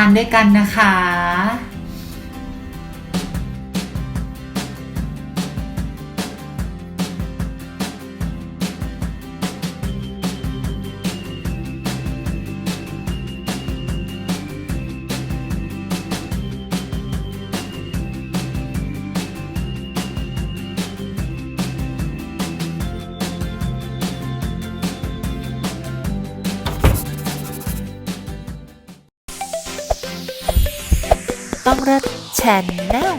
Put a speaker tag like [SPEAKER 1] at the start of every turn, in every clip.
[SPEAKER 1] านด้วยกันนะคะ
[SPEAKER 2] ต้องเลิศแชนแนล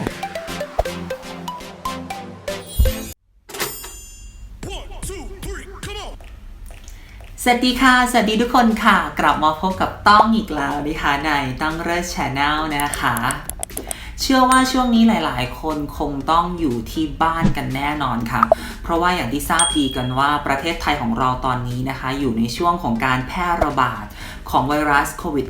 [SPEAKER 1] สวัสดีค่ะ สวัสดีทุกคนค่ะ กลับมาพบกับต้องอีกแล้วนะคะในต้องเลิศชาแนลนะคะ เชื่อว่าช่วงนี้หลาย ๆ คนคงต้องอยู่ที่บ้านกันแน่นอนค่ะ เพราะว่าอย่างที่ทราบดีกันว่าประเทศไทยของเราตอนนี้นะคะ อยู่ในช่วงของการแพร่ระบาด ของไวรัสโควิด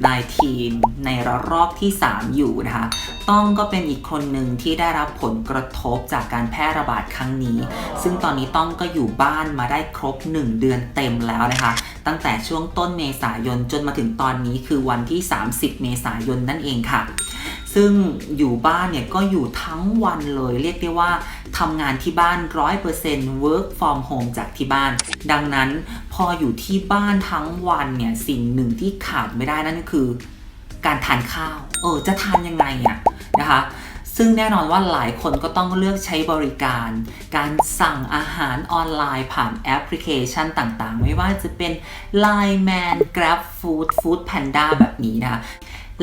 [SPEAKER 1] -19 ในระลอกที่ 3 อยู่นะคะ ต้องก็เป็นอีกคนหนึ่งที่ได้รับผลกระทบจากการแพร่ระบาดครั้งนี้ ซึ่งตอนนี้ต้องก็อยู่บ้านมาได้ครบ 1 เดือนเต็มแล้วนะคะ ตั้งแต่ช่วงต้นเมษายนจนมาถึงตอนนี้คือวันที่ 30 เมษายนนั่นเองค่ะ ซึ่งอยู่บ้านเนี่ยก็อยู่ทั้งวันเลย เรียกได้ว่าทำงานที่บ้าน 100% work from home จากที่บ้าน ดังนั้นพออยู่ที่บ้านทั้งวันเนี่ยสิ่งหนึ่งที่ขาดไม่ได้นั่นก็คือ การทานข้าว เออจะทานยังไงอะนะคะซึ่งแน่นอนว่าหลายคนก็ต้องเลือกใช้บริการ การสั่งอาหารออนไลน์ผ่านแอปพลิเคชันต่างๆ ไม่ว่าจะเป็น Line Man Grab Food Food Panda แบบนี้นะคะ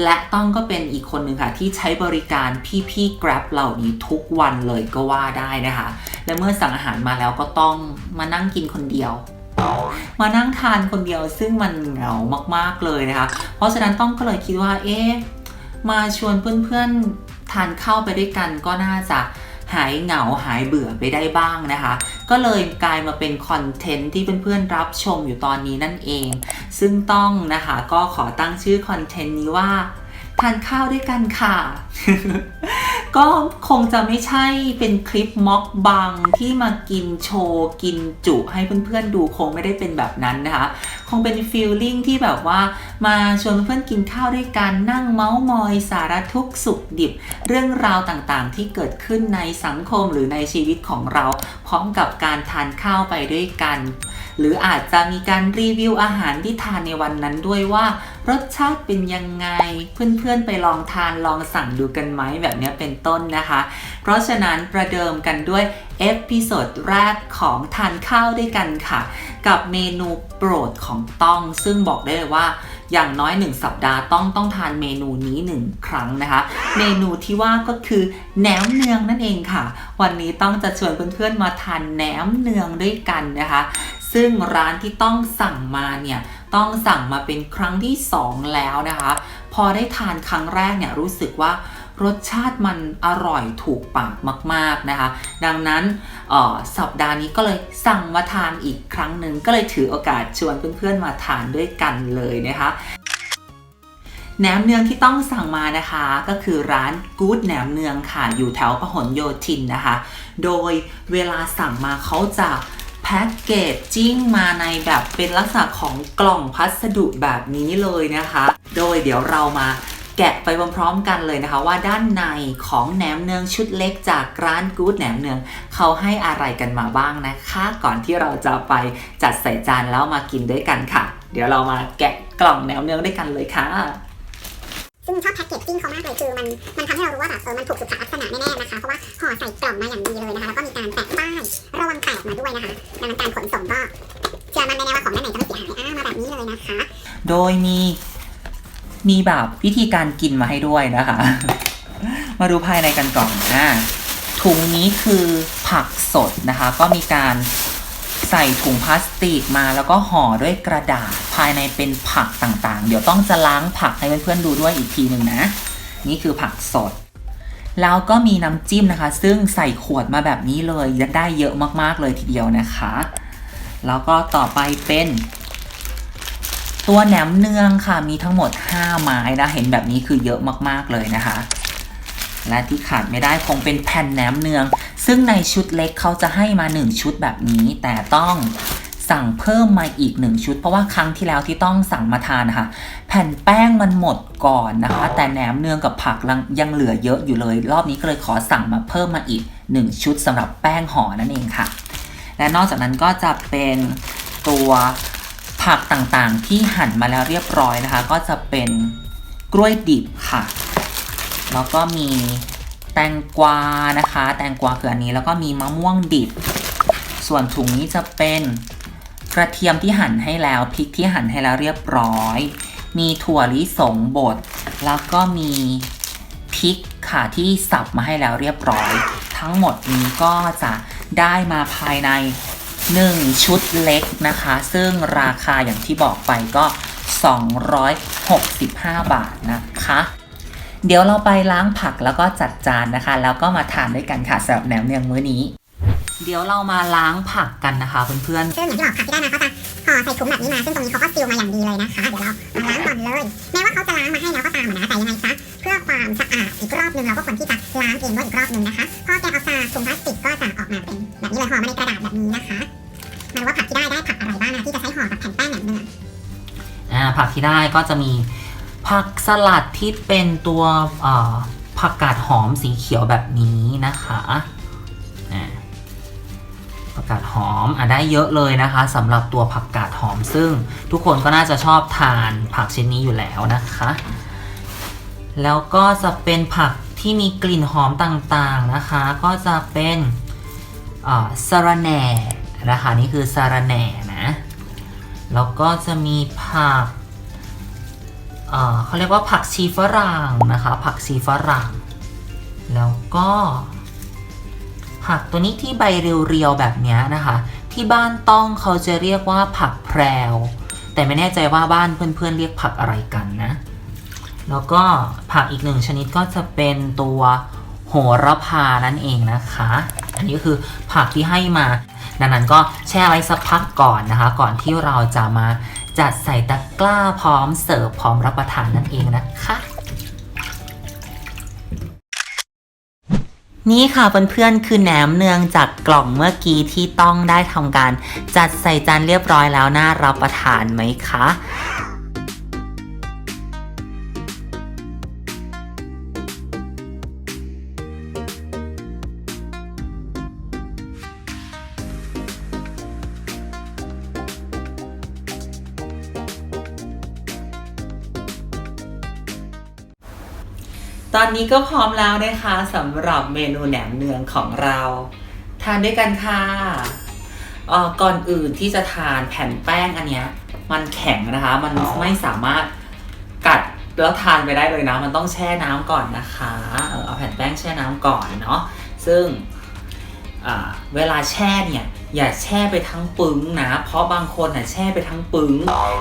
[SPEAKER 1] และต้องก็เป็นอีกคนหนึ่งค่ะ ที่ใช้บริการพี่ๆ Grab เหล่านี้ทุกวันเลยก็ว่าได้นะคะ และเมื่อสั่งอาหารมาแล้วก็ต้องมานั่งกินคนเดียว มานั่งทานคนเดียวซึ่งมันเหงามากๆเลยนะคะ เพราะฉะนั้นต้องก็เลยคิดว่าเอ๊ะมาชวนเพื่อนๆทานข้าวไปด้วยกันก็น่าจะ หายเหงาหายเบื่อไปได้บ้างนะคะ ก็เลยกลายมาเป็นคอนเทนต์ที่เพื่อนๆรับชมอยู่ตอนนี้นั่นเอง ซึ่งต้องนะคะก็ขอตั้งชื่อคอนเทนต์นี้ว่าทานข้าวด้วยกันค่ะ ก็คงจะไม่ใช่เป็นคลิปม็อกบังที่มากินโชว์ กินจุให้เพื่อนๆดูคงไม่ได้เป็นแบบนั้นนะคะ คงเป็นฟีลลิ่งที่แบบว่า มาชวนเพื่อนกินข้าวด้วยกันนั่งเมาส์มอยสารทุกสุขดิบ เรื่องราวต่างๆ ที่เกิดขึ้นในสังคมหรือในชีวิตของเรา พร้อมกับการทานข้าวไปด้วยกัน หรืออาจจะมีการรีวิวอาหารที่ทานในวันนั้นด้วยว่า รสชาติเป็นยังไง เพื่อนๆไปลองทานลองสั่งดูกันไหมแบบนี้เป็นต้นนะคะ เพราะฉะนั้นประเดิมกันด้วยเอพิโซดแรกของทานข้าวด้วยกันค่ะ กับเมนูโปรดของต้อง ซึ่งบอกได้เลยว่าอย่างน้อย 1 สัปดาห์ต้องต้องทานเมนูนี้ 1 ครั้งนะคะ เมนูที่ว่าก็คือแหนมเนืองนั่นเองค่ะ วันนี้ต้องจะชวนเพื่อนๆมาทานแหนมเนืองด้วยกันนะคะ ซึ่งร้านที่ต้องสั่งมาเนี่ยต้องสั่งมาเป็นครั้งที่ 2 แล้วนะคะ พอได้ทานครั้งแรกเนี่ยรู้สึกว่ารสชาติมันอร่อยถูกปากมาก ๆนะคะ ดังนั้นออสัปดาห์นี้ก็เลยสั่งมาทานอีกครั้งหนึ่งก็เลยถือโอกาสชวนเพื่อนๆมาทานด้วยกันเลยนะคะแหนมเนืองที่ต้องสั่งมานะคะก็คือร้านกู๊ดแหนมเนืองค่ะอยู่แถวพหลโยธินนะคะ โดยเวลาสั่งมาเขาจะ แพ็กเกจจิ้งมาในแบบเป็นลักษณะของกล่องพัสดุแบบนี้เลยนะคะ โดยเดี๋ยวเรามาแกะไปพร้อมๆกันเลยนะคะ ว่าด้านในของแหนมเนืองชุดเล็กจากร้านกู๊ดแหนมเนืองเขาให้อะไรกันมาบ้างนะคะ ก่อนที่เราจะไปจัดใส่จานแล้วมากินด้วยกันค่ะ เดี๋ยวเรามาแกะกล่องแหนมเนืองด้วยกันเลยค่ะ
[SPEAKER 3] ซึ่งชอบแพ็กเกจจิ้งเขามากเลยคือมันมันทำให้เรารู้ว่าแบบเออมันถูกสุขลักษณะแน่ๆนะคะเพราะว่าห่อใส่กล่องมาอย่างดีเลยนะคะแล้วก็มีการแปะป้ายระวังแตกมาด้วยนะคะดังนั้นการขนส่งก็เชื่อมันแน่ๆว่าของด้านในจะไม่เสียหายอ่ามาแบบนี้เลยนะคะ
[SPEAKER 1] โดยมีมีแบบวิธีการกินมาให้ด้วยนะคะ มาดูภายในกันก่อนนะถุงนี้คือผักสดนะคะ ก็มีการ ใส่ถุงพลาสติกมาแล้วก็ห่อด้วยกระดาษภายในเป็นผักต่างๆ เดี๋ยวต้องจะล้างผักให้เพื่อนๆดูด้วยอีกทีหนึ่งนะ นี่คือผักสด แล้วก็มีน้ำจิ้มนะคะ ซึ่งใส่ขวดมาแบบนี้เลยจะได้เยอะมากๆเลยทีเดียวนะคะ แล้วก็ต่อไปเป็น ตัวแหนมเนืองค่ะมีทั้งหมด 5 ไม้นะเห็นแบบนี้คือเยอะมากๆเลยนะคะและที่ขาดไม่ได้คงเป็นแผ่นแหนมเนือง ซึ่งในชุดเล็กเขาจะให้มา 1 ชุดแบบนี้ แต่ต้องสั่งเพิ่มมาอีก 1 ชุด เพราะว่าครั้งที่แล้วที่ต้องสั่งมาทานนะคะแผ่นแป้งมันหมดก่อนนะคะ แต่แหนมเนืองกับผักยังเหลือเยอะอยู่เลย รอบนี้ก็เลยขอสั่งมาเพิ่มมาอีก 1 ชุดสำหรับแป้งห่อนั่นเองค่ะ และนอกจากนั้นก็จะเป็นตัวผักต่างๆ ที่หั่นมาแล้วเรียบร้อยนะคะ ก็จะเป็นกล้วยดิบค่ะ แล้วก็มี แตงกวานะคะ แตงกวาคืออันนี้แล้วก็มีมะม่วงดิบ ส่วนถุงนี้จะเป็นกระเทียมที่หั่นให้แล้วพริกที่หั่นให้แล้วเรียบร้อย มีถั่วลิสงบดแล้วก็มีพริกค่ะที่สับมาให้แล้วเรียบร้อย ทั้งหมดนี้ก็จะได้มาภายใน 1 ชุดเล็กนะคะ ซึ่งราคาอย่างที่บอกไปก็ 265 บาทนะคะ เดี๋ยวเราไปล้างผักแล้วก็จัดจานนะคะ แล้วก็มาทานด้วยกันค่ะสำหรับแหนมเนืองมื้อนี้ เดี๋ยวเรามาล้างผักกันนะคะเพื่อน
[SPEAKER 3] ซึ่งอย่างที่บอกผักที่ได้มาเขาจะห่อใส่ถุงแบบนี้มาซึ่งตรงนี้เขาก็ซีลมาอย่างดีเลยนะคะ เดี๋ยวเรามาล้างก่อนเลยแม้ว่าเขาจะล้างมาให้แล้วก็ตามอะนะแต่ยังไงซะเพื่อความสะอาดอีกรอบนึงเราก็ควรที่จะล้างเองด้วยอีกรอบนึงนะคะพอแกะออกจากถุงพลาสติกก็จะออกมาเป็นแบบนี้เลยห่อมาในกระดาษแบบนี้นะคะมาดูว่าผักที่ได้ได้ผักอะไรบ้างนะที่จะใช้ห่อกับแผ่นแป้งแหนมเนือง
[SPEAKER 1] ๆอ่าผักที่ได้ก็จะมี ผักสลัดที่เป็นตัวผักกาดหอมสีเขียวแบบนี้นะคะผักกาดหอมอะได้เยอะเลยนะคะสำหรับตัวผักกาดหอมซึ่งทุกคนก็น่าจะชอบทานผักชนิดนี้อยู่แล้วนะคะ แล้วก็จะเป็นผักที่มีกลิ่นหอมต่างๆนะคะ ก็จะเป็นอ่าสระแหน่นะคะนี่คือสะระแหน่นะแล้วก็จะมีผัก เขาเรียกว่าผักชีฝรั่งนะคะ ผักชีฝรั่ง แล้วก็ ผักตัวนี้ที่ใบเรียวๆแบบนี้นะคะ ที่บ้านต้องเขาจะเรียกว่าผักแพรว แต่ไม่แน่ใจว่าบ้านเพื่อนๆเรียกผักอะไรกันนะ แล้วก็ผักอีกหนึ่งชนิดก็จะเป็นตัวโหระพานั่นเองนะคะ อันนี้ก็คือผักที่ให้มา ดังนั้นก็แช่ไว้สักพักก่อนนะคะ ก่อนที่เราจะมา จัดใส่ตะกร้าพร้อมเสิร์ฟพร้อมรับประทานนั่นเองนะคะ นี่ค่ะเพื่อนๆคือแหนมเนืองจากกล่องเมื่อกี้ที่ต้องได้ทำการ จัดใส่จานเรียบร้อยแล้วน่ารับประทานไหมคะ นี้ก็พร้อมแล้วนะคะสำหรับเมนูแหนมเนืองของเรา ทานด้วยกันค่ะก่อนอื่นที่จะทานแผ่นแป้งอันเนี้ยมันแข็งนะคะ มันไม่สามารถกัดแล้วทานไปได้เลยนะ มันต้องแช่น้ำก่อนนะคะเอาแผ่นแป้งแช่น้ำก่อนเนาะซึ่งเวลาแช่เนี่ยอย่าแช่ไปทั้งปึ้งนะ เพราะบางคนน่ะแช่ไปทั้งปึ้ง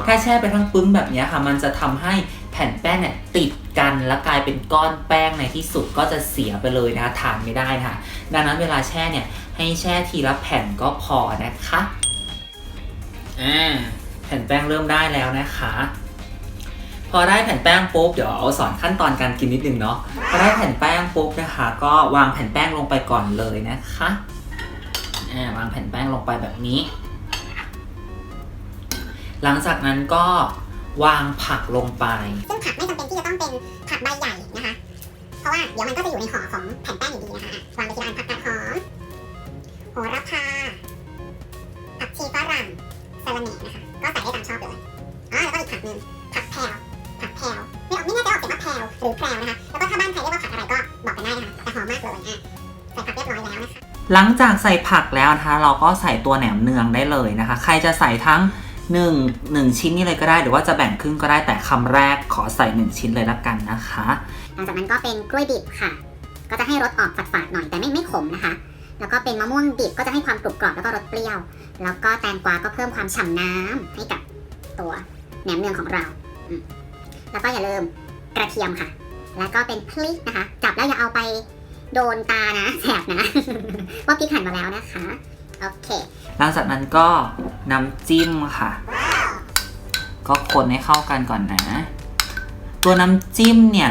[SPEAKER 1] ถ้าแช่ไปทั้งปึ้งแบบเนี้ยค่ะ มันจะทำให้ แผ่นแป้งเนี่ยติดกันแล้วกลายเป็นก้อนแป้งในที่สุดก็จะเสียไปเลยนะคะทานไม่ได้นะคะดังนั้นเวลาแช่เนี่ยให้แช่ทีละแผ่นก็พอนะคะอ่าแผ่นแป้งเริ่มได้แล้วนะคะ พอได้แผ่นแป้งปุ๊บเดี๋ยวเอาสอนขั้นตอนการกินนิดนึงเนาะพอได้แผ่นแป้งปุ๊บนะคะ ก็วางแผ่นแป้งลงไปก่อนเลยนะคะอ่าวางแผ่นแป้งลงไปแบบนี้ หลังจากนั้นก็ วางผักลงไป
[SPEAKER 3] ซึ่งผักไม่จำเป็นที่จะต้องเป็นผักใบใหญ่นะคะ เพราะว่าเดี๋ยวมันก็จะอยู่ในห่อของแผ่นแป้งอยู่ดีนะคะ วางไปทีละอันผักกาดหอมโหระพา ผักชีฝรั่งสะระแหน่นะคะ ก็ใส่ได้ตามชอบเลยอ๋อแล้วก็อีกผักหนึ่งผักแพรวผักแพรวไม่ออกไม่แน่ใจออกเสียงว่าแพรวหรือแพรวนะคะ แล้วก็ถ้าบ้านใครเรียกว่าผักอะไรก็บอกกันได้นะคะแต่หอมมากเลยอะใส่ผักเรียบร้อยแล้วนะคะ
[SPEAKER 1] หลังจากใส่ผักแล้วนะคะ เราก็ใส่ตัวแหนมเนืองได้เลยนะคะ ใครจะใส่ทั้ง 1 1 ชิ้นนี่เลยก็ได้หรือว่าจะแบ่งครึ่งก็ได้แต่คำแรกขอใส่ 1 ชิ้นเลยละกันนะคะ
[SPEAKER 3] หลังจากนั้นก็เป็นกล้วยดิบค่ะ ก็จะให้รสออกฝาดๆหน่อยแต่ไม่ไม่ขมนะคะ แล้วก็เป็นมะม่วงดิบก็จะให้ความกรุบกรอบแล้วก็รสเปรี้ยว แล้วก็แตงกวาก็เพิ่มความฉ่ำน้ำให้กับตัวแหนมเนืองของเรา แล้วก็อย่าลืมกระเทียมค่ะ แล้วก็เป็นพริกนะคะ จับแล้วอย่าเอาไปโดนตานะแสบนะว่าพริกหั่นมาแล้วนะคะ โอเค
[SPEAKER 1] หลังจากนั้นก็น้ำจิ้มค่ะ ก็คนให้เข้ากันก่อนนะ ตัวน้ำจิ้มเนี่ย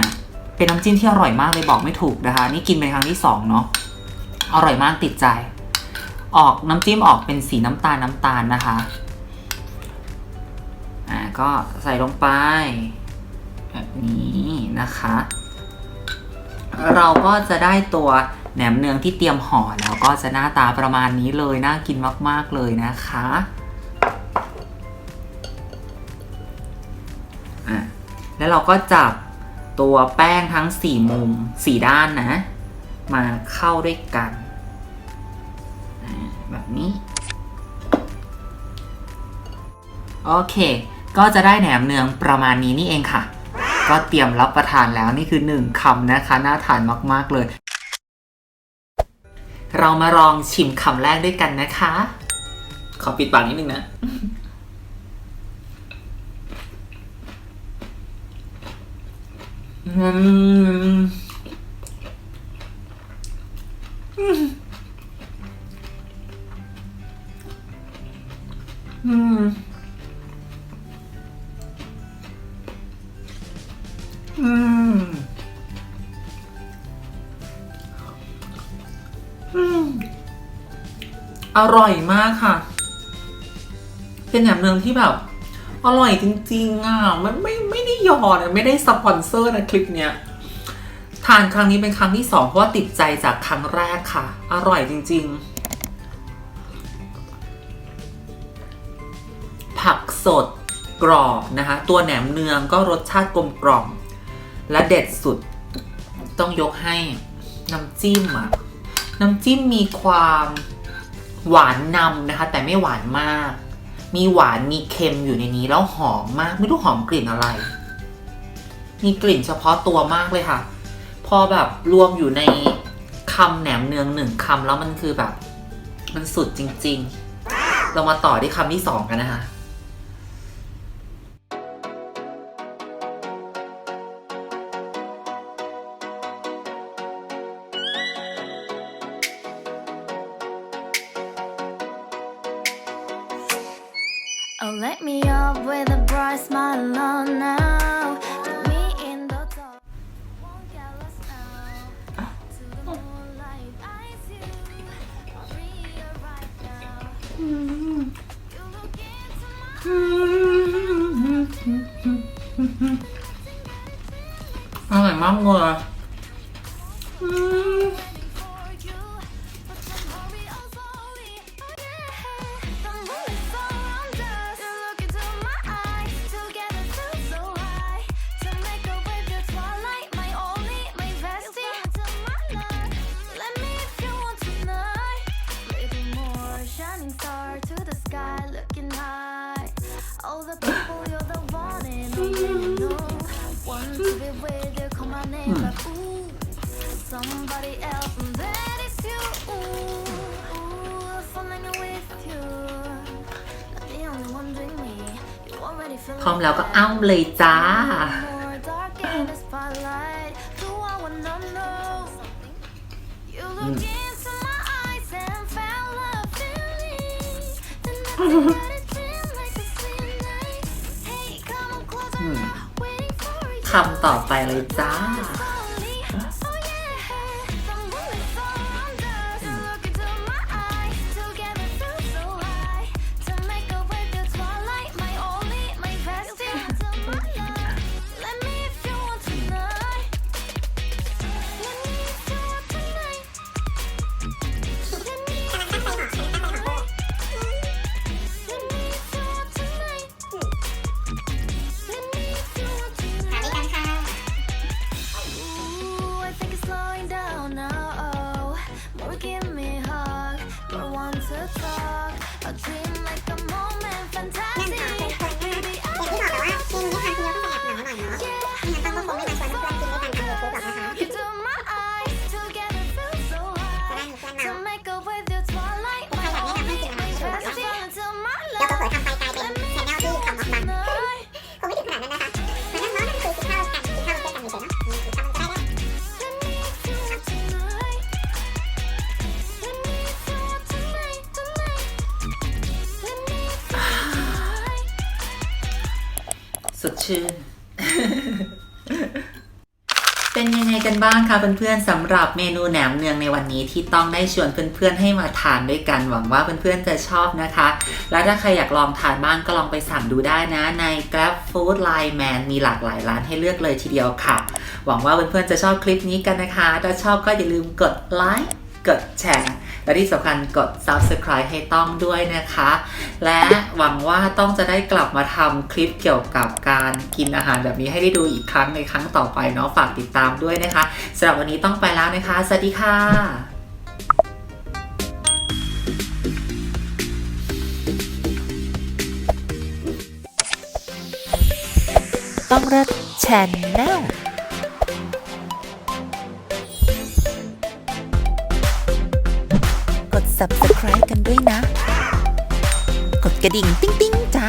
[SPEAKER 1] เป็นน้ำจิ้มที่อร่อยมากเลยบอกไม่ถูกนะคะ นี่กินเป็นครั้งที่สองเนาะอร่อยมากติดใจ ออกน้ำจิ้มออกเป็นสีน้ำตาลน้ำตาลนะคะอ่าก็ใส่ลงไป แบบนี้นะคะ เราก็จะได้ตัว แหนมเนืองที่เตรียมห่อแล้วก็จะหน้าตาประมาณนี้เลย น่ากินมาก ๆ เลยนะคะอะแล้วเราก็จับตัวแป้งทั้ง 4 มุม 4 ด้านนะ มาเข้าด้วยกัน แบบนี้ โอเค ก็จะได้แหนมเนืองประมาณนี้นี่เองค่ะ ก็เตรียมรับประทานแล้วนี่คือหนึ่งคำนะคะ น่าทานมาก ๆ เลย เรามาลองชิมคำแรกด้วยกันนะคะ ขอปิดปากนิดนึงนะ อืม อร่อยมากค่ะ เป็นแหนมเนืองที่แบบ อร่อยจริงๆอะมันไม่ไม่ได้หยอดไม่ได้สปอนเซอร์นะคลิปเนี้ยทานครั้งนี้เป็นครั้งที่สองเพราะว่าติดใจจากครั้งแรกค่ะ อร่อยจริง ๆ ผักสดกรอบนะคะ ตัวแหนมเนืองก็รสชาติกลมกล่อม และเด็ดสุดต้องยกให้น้ำจิ้มอะน้ำจิ้มมีความ หวานนำนะคะ แต่ไม่หวานมาก มีหวานมีเค็มอยู่ในนี้แล้วหอมมากไม่รู้หอมกลิ่นอะไร มีกลิ่นเฉพาะตัวมากเลยค่ะ พอแบบรวมอยู่ในคำแหนมเนืองหนึ่งคำแล้วมันคือแบบ มันสุดจริง ๆ เรามาต่อที่คำที่สองกันนะคะ อร่
[SPEAKER 4] Somebody else, and that is you. Ooh, ooh, falling in with you. Not the only one doing me. You already feel
[SPEAKER 1] พร้อมแล้วก็อ้ำเลยจ้า
[SPEAKER 4] more dark in the spotlight. Do I wanna know? You look into my eyes and found love in me. Then nothing but a dream like a sweet night. Hey, come on closer now. Waiting for you.
[SPEAKER 1] คำต่อไปเลยจ้า
[SPEAKER 3] เป็นยังไงกันบ้างคะเพื่อนๆ
[SPEAKER 1] สำหรับเมนูแหนมเนืองในวันนี้ที่ต้องได้ชวนเพื่อนๆให้มาทานด้วยกันหวังว่าเพื่อนๆจะชอบนะคะ แล้วถ้าใครอยากลองทานบ้างก็ลองไปสั่งดูได้นะใน Grab Food Line Man มีหลากหลายร้านให้เลือกเลยทีเดียวค่ะ หวังว่าเพื่อนๆจะชอบคลิปนี้กันนะคะ ถ้าชอบก็อย่าลืมกดไลค์กดแชร์ และที่สำคัญกด Subscribe ให้ต้องด้วยนะคะ และหวังว่าต้องจะได้กลับมาทำคลิปเกี่ยวกับการกินอาหารแบบนี้ให้ได้ดูอีกครั้งในครั้งต่อไปเนาะฝากติดตามด้วยนะคะสำหรับวันนี้ต้องไปแล้วนะคะ สวัสดีค่ะ
[SPEAKER 2] ต้องเลิศแชนแนล กระดิ่ง ติ๊งๆจ้า